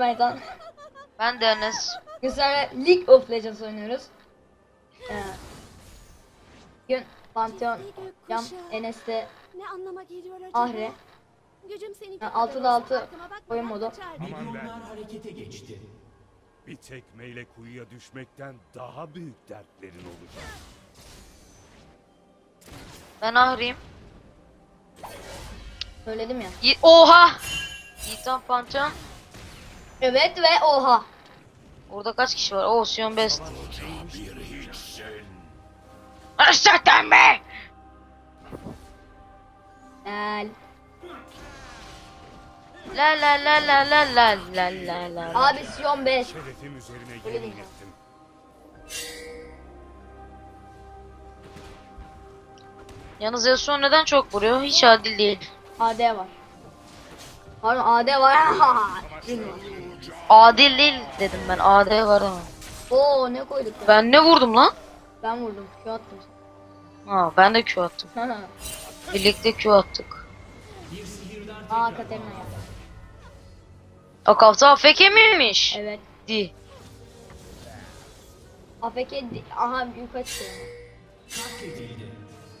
Ben Tan. Ben de Enes. Güzel League of Legends oynuyoruz. Ee, gün Pantheon, Cam, Enes'te Ne anlama geliyor acaba? Ahre. Ha, altıda altı oyun modu. Aman ben harekete geçti. bir tekmeyle kuyuya düşmekten daha büyük dertlerin olacak. Ben Ahri'yim. Söyledim ya. Y- Oha! Yiğitan Pantheon. Evet ve oha. Orada kaç kişi var? Oo Sion Best. Aşağıdan be! Gel. La la la la la la la la la. Abi Sion 5. Şerefim üzerine Öyle yemin değil. ettim. Yalnız Yasuo neden çok vuruyor? Hiç adil değil. AD var. Pardon AD var. Adil değil dedim ben. AD var ama. Oo ne koyduk ya? Ben ne vurdum lan? Ben vurdum. Q attım. Ha ben de Q attım. Birlikte Q attık. Aa Katerina ya. Akavta AFK miymiş? Evet. Di. AFK di- aha yukarı çıkıyor.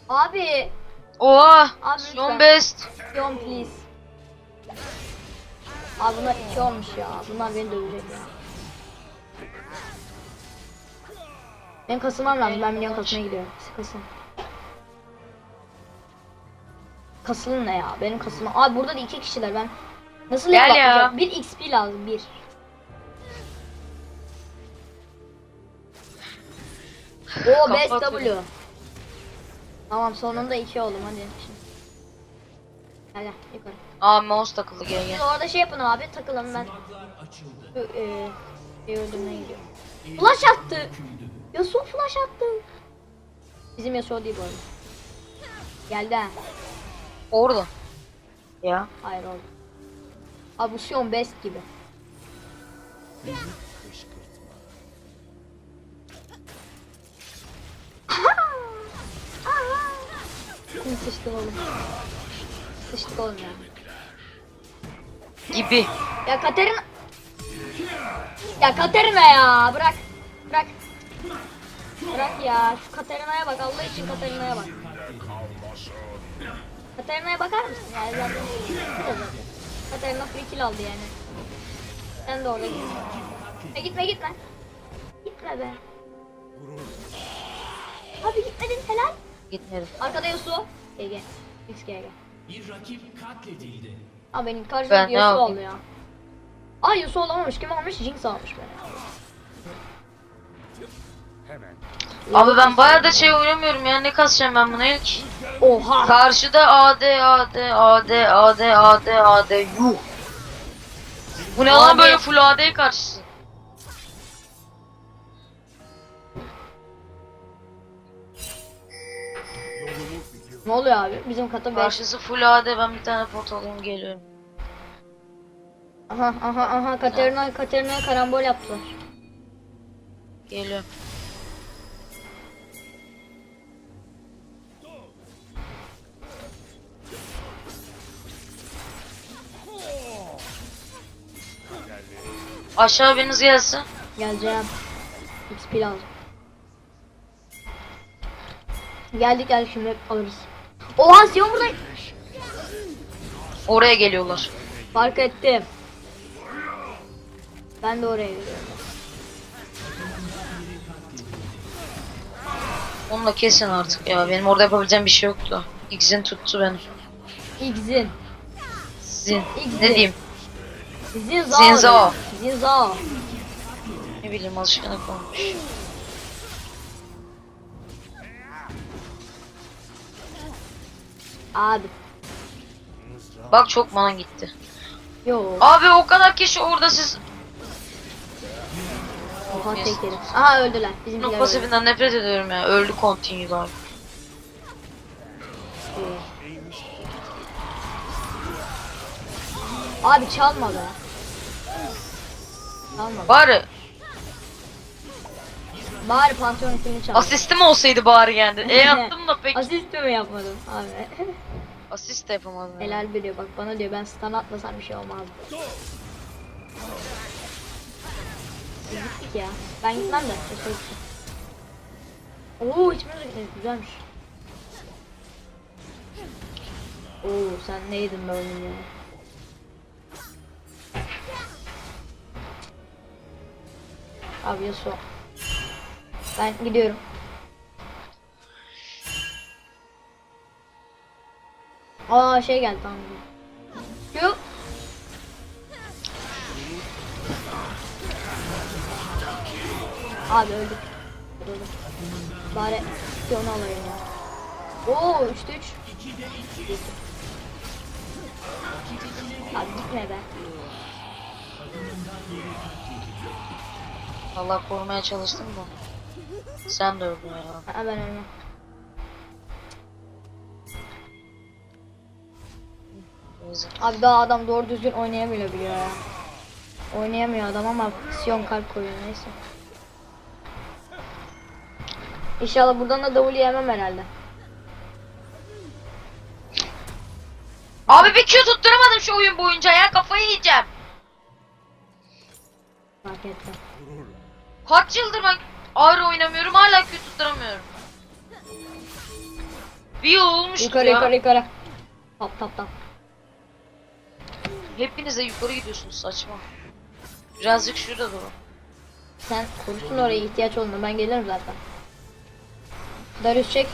Abi Oha! Abi lütfen. Best. Sion please. Abi bunlar iki olmuş ya. Bunlar beni dövecek ya. Benim kasılmam lazım. Ben milyon kasmaya gidiyorum. Kasın. Kasılın ne ya? Benim kasılmam. Abi burada da iki kişiler. Ben nasıl Gel ya. Bir XP lazım. Bir. Oo best Kapat W. Tamam sonunda iki oldum hadi şimdi. Gel gel yukarı. Aa mouse takıldı gel Siz gel. orada şey yapın abi takılın ben Parklar açıldı. şu e, şey öldürmeye gidiyorum. Flash attı. Yasuo flash attı. Bizim Yasuo değil bu arada. Geldi ha. Orada. Ya. Hayır oldu. Abi bu Sion best gibi. Kim sıçtı oğlum? Sıçtık oğlum ya. Gibi. Ya Katerina... Ya Katerina ya bırak. Bırak. Bırak ya. Şu Katerina'ya bak Allah için Katerina'ya bak. Katerina'ya bakar mısın ya? Zaten. Katerina free kill aldı yani. Sen de orada git. E, gitme gitme. Gitme be. Abi gitmedin helal. Gitmedim. Arkada Yasuo. GG. XGG. Bir rakip katledildi. Abi benim karşımda Ben Yasuo oldu ya. Aa Yasuo olamamış. Kim almış? Jinx almış beni. Hemen. Abi ben bayağı da şey oynamıyorum ya. Ne kasacağım ben buna ilk? Oha. Karşıda AD AD AD AD AD AD yuh. Bu ne lan böyle full AD karşısı? Ne oluyor abi? Bizim kata 5. Karşısı full AD ben bir tane pot alayım geliyorum. Aha aha aha Katerina Katerina karambol yaptılar. Geliyorum. Aşağı biriniz gelsin. Geleceğim. XP lazım. Geldik geldik şimdi alırız. Oha Sion burada. Oraya geliyorlar. Fark ettim. Ben de oraya gidiyorum. Onu da kesin artık ya. Benim orada yapabileceğim bir şey yoktu. X'in tuttu beni. X'in. Zin. X'in. Ne diyeyim? Zinzao. Zinzao. Zinzao. Ne bileyim alışkanlık olmuş. Abi. Bak çok mana gitti. Yo. Abi o kadar kişi orada siz Oha tekerim. Aha öldüler. Bizimkiler Nok öldü. pasifinden nefret ediyorum ya. Öldü continue abi. Abi çalma be. Çalma. Bari Bari Pantheon ismini çal. asistim olsaydı bari yani. E yaptım da pek Asist mi yapmadın abi? asist de yapamadım. yani. Helal biliyor bak bana diyor ben stun atmasam bir şey olmazdı. git ya. Ben gitmem de. Oo içimiz gitmedi. Güzelmiş. Oo sen neydin be oğlum ya? Abi Yasuo. Ben gidiyorum. Aa şey geldi tamam. Yok. Abi öldük. Öldük. Bari onu alayım ya. Oo 3'te 3. Abi gitme be. Allah korumaya çalıştım da. Sen de öldün ya. Ha, ben ölmem. Abi daha adam doğru düzgün oynayamıyor biliyor ya. Oynayamıyor adam ama Sion kalp koyuyor neyse. İnşallah buradan da W yemem herhalde. Abi bir Q tutturamadım şu oyun boyunca ya kafayı yiyeceğim. Fark ettim. Kaç yıldır ben ayrı oynamıyorum hala Q tutturamıyorum. Bir yıl olmuştur Yukarı ya. yukarı yukarı. Tap tap tap. Hepiniz de yukarı gidiyorsunuz saçma. Birazcık şurada durun. Sen korusun oraya ihtiyaç olduğunda ben gelirim zaten. Darius çek.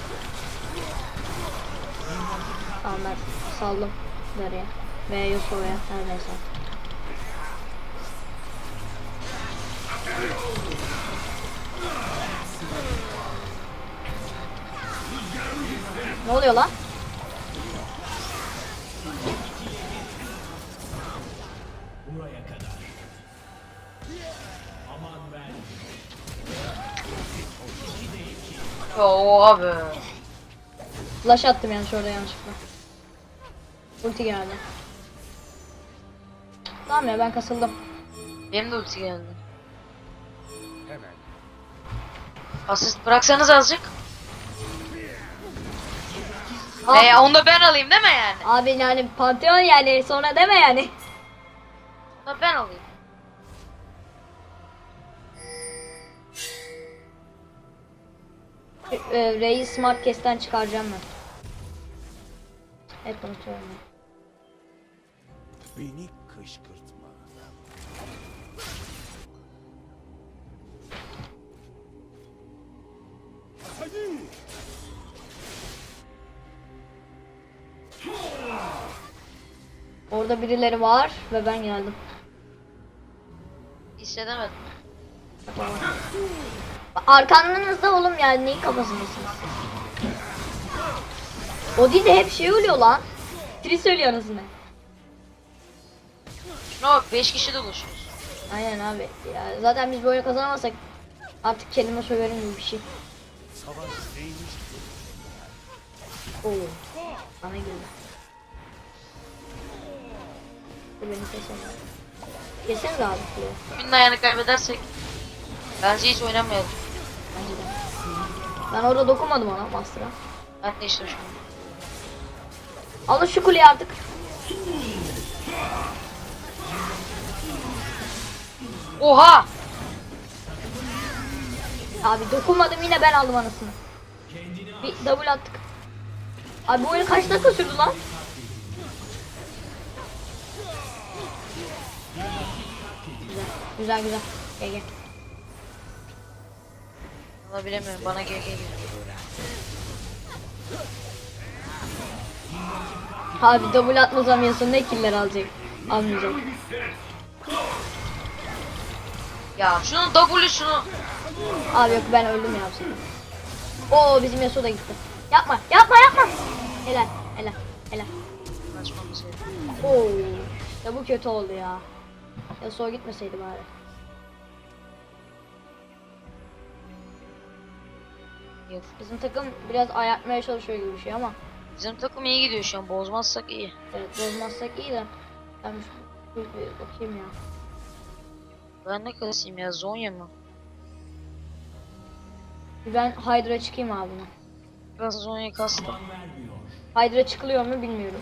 Tamam ben saldım Darius'a. Ve Yasuo'ya her Ne oluyor lan? Buraya kadar. Aman ver. Yo abi. Flash attım yanlış orada yanlışlıkla. Ulti geldi. Tamam ya ben kasıldım. Benim de ulti geldi. Hemen. Asist bıraksanız azıcık. Al. Ee, onu da ben alayım değil mi yani? Abi yani Pantheon yani sonra deme yani. Onu da ben alayım. Ee, Ray'i Smart Cast'ten çıkaracağım ben. Hep unutuyorum. ben. Beni kışkırtma. Hadi. Orada birileri var ve ben geldim. Hissedemedim. Arkanızda oğlum yani neyin kafasındasınız? O değil de hep şey oluyor lan. Biri söylüyor anasını. Şuna bak 5 kişi dolaşıyoruz. Aynen abi. Ya zaten biz böyle kazanamazsak artık kelime söylerim gibi bir şey. Savaş neymiş? Oo. Bana girdi. Keseniz abi şuraya. Kimin ayağını kaybedersek bence hiç oynamayalım. Bence de. Ben orada dokunmadım ona Master'a. Ben de işte şu an. Alın şu kuleyi artık. Oha! Abi dokunmadım yine ben aldım anasını. Bir double attık. Abi bu oyun kaç dakika sürdü lan? Güzel, güzel. Gel gel. Valla bilemiyorum bana gel gel gel. Abi double atmasam Yasuo ne killer alacak? Almayacak. Ya şunun W şunu. Abi yok ben öldüm ya. Oo bizim Yasuo da gitti. Yapma, yapma, yapma. Helal, helal, helal. Saçma bir şey. Oo. Ya bu kötü oldu ya. Yasuo gitmeseydi bari. Yok. Bizim takım biraz ayartmaya çalışıyor gibi bir şey ama Bizim takım iyi gidiyor şu an bozmazsak iyi. evet bozmazsak iyi de ben bir bir bakayım ya. Ben ne kasayım ya Zonya mı? Ben Hydra çıkayım abi buna. Ben Zonya'yı kastım. Hydra çıkılıyor mu bilmiyorum.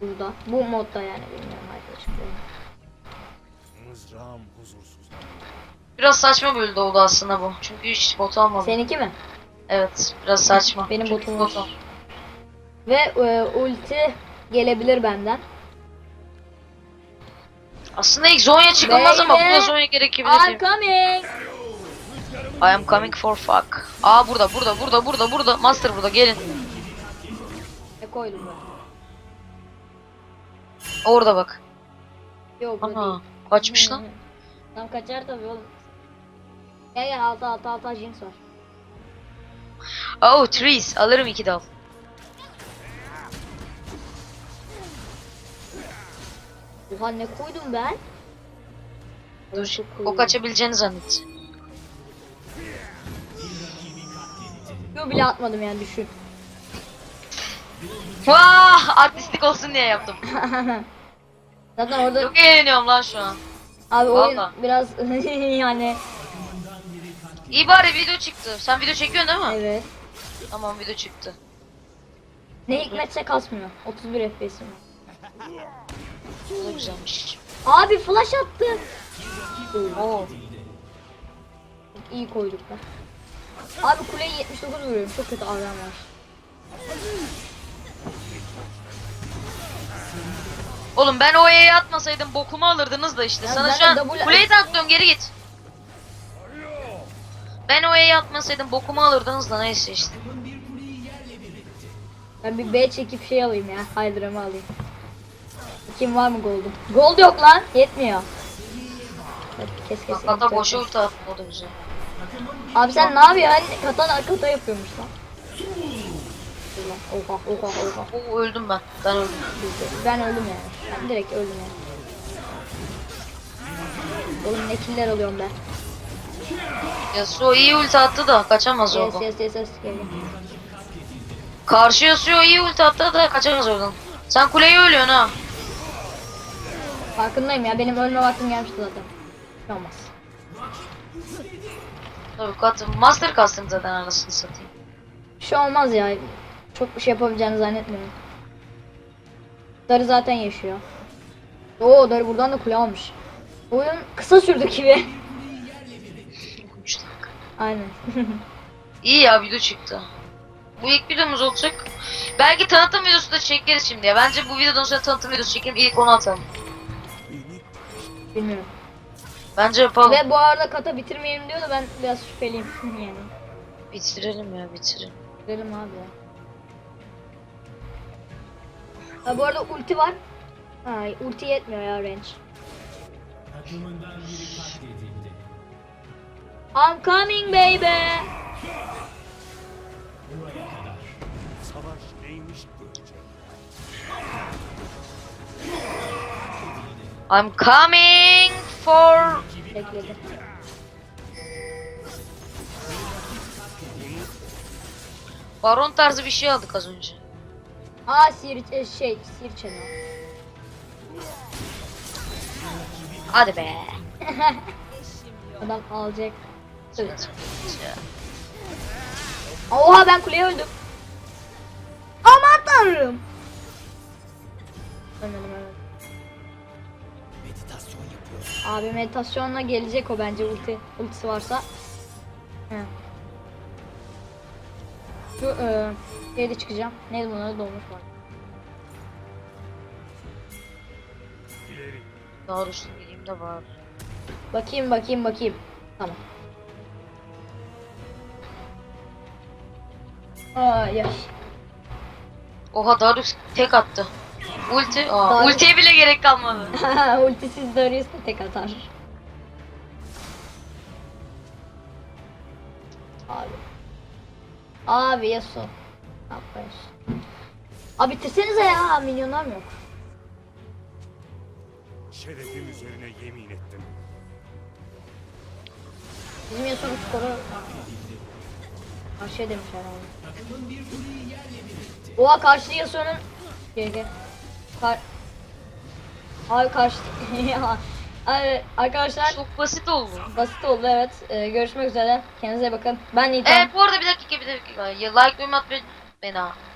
Burada. Bu modda yani bilmiyorum Hydra çıkılıyor mu. Mızrağım huzursuzlanıyor. Biraz saçma bölümde oldu aslında bu. Çünkü hiç bot almadım. Seninki mi? Evet biraz saçma. Benim Çünkü botum bot var. al- Ve e, ulti gelebilir benden. Aslında ilk Zonya çıkılmaz ama Beyler, burada Zonya gerekebilir. I'm coming. I am coming for fuck. Aa burada burada burada burada burada. Master burada gelin. Ne koydum ben? Orada bak. Yok bu Aha değil. Kaçmış lan. Tam kaçar tabii oğlum. Gel gel altı altı altı Jinx var. Oh trees alırım iki dal. Oha ne koydum ben? Dur. O kaçabileceğini zannet. Yo bile atmadım yani düşün. Vah artistik olsun diye yaptım. Zaten orada Çok eğleniyorum lan şu an. abi oyun Valla. biraz yani İyi bari video çıktı. Sen video çekiyorsun değil mi? evet. Tamam video çıktı. Ne hikmetse kasmıyor. 31 FPS'im. Bu da güzelmiş. Abi flash attı. Oo. İyi koyduk be. Abi kuleye 79 vuruyorum. Çok kötü AVM var. Oğlum ben o E'yi atmasaydım bokumu alırdınız da işte. Ya Sana şu an double- kuleyi de atlıyorum geri git. Ben o E'yi atmasaydım bokumu alırdınız da neyse işte. Ben bir B çekip şey alayım ya. Hydra'mı alayım. Kim var mı gold'um? Gold yok lan. Yetmiyor. Hadi kes kes. Hatta editör. boşa ulti da güzel. Abi sen ne yapıyorsun? Hani kata kata yapıyormuş lan. Oha oha oha. Oo öldüm ben. Ben öldüm. Ben öldüm yani. Ben direkt öldüm yani. Oğlum ne killer alıyorum ben. Yasuo iyi ulti attı da kaçamaz Yes oradan. yes yes yes. Gel, gel. Karşı Yasuo iyi ulti attı da kaçamaz oradan. Sen kuleyi ölüyorsun ha. Farkındayım ya. Benim ölme vaktim gelmişti zaten. Bir şey olmaz. Tabii kat master kastım zaten anasını satayım. Bir şey olmaz ya. Çok bir şey yapabileceğini zannetmiyorum. Darı zaten yaşıyor. Oo Darı buradan da kule almış. Oyun kısa sürdü gibi. 3 dakika. Aynen. İyi ya video çıktı. Bu ilk videomuz olacak. Belki tanıtım videosu da çekeriz şimdi ya. Bence bu videodan sonra tanıtım videosu çekelim. İlk onu atalım. Bilmiyorum. Bence yapalım. Ve bu arada kata bitirmeyelim diyor da ben biraz şüpheliyim yani. Bitirelim ya bitirelim. Girelim abi ya. Ha bu arada ulti var. Ay ulti yetmiyor ya range. Takımından biri katledildi. I'm coming baby. Buraya kadar. Savaş neymiş görecek. I'm coming for... Baron tarzı bir şey aldık az önce. Aa sihir e, şey sihir channel. Hadi be. Adam alacak. Evet. Oha ben kuleye öldüm. Aman tanrım. Ölmedim ölmedim. Meditasyon yapıyor. Abi meditasyonla gelecek o bence ulti. Ultisi varsa. He. Şu e, de çıkacağım. Neydi bunlar dolmuş var. İleri. Doğrusu dilimde var. Bakayım bakayım bakayım. Tamam. Aa yaş. Oha Darius tek attı. Ulti. Aa, Darius- ultiye bile gerek kalmadı. Ultisiz Darius da tek atar. Abi. Abi Yasuo. Yapıyorsun? Abi bitirsenize ya milyonlar mı yok? Şerefim üzerine yemin ettim. Bizim Yasuo'nun skoru Karşıya demiş herhalde. Oha karşı Yasuo'nun GG. Kar... Abi karşı... Ya. Abi, arkadaşlar Çok basit oldu. basit oldu evet. Ee, görüşmek üzere. Kendinize bakın. Ben Nita. Evet bu arada bir dakika bir dakika. Ya like yorum atmayı beni ha.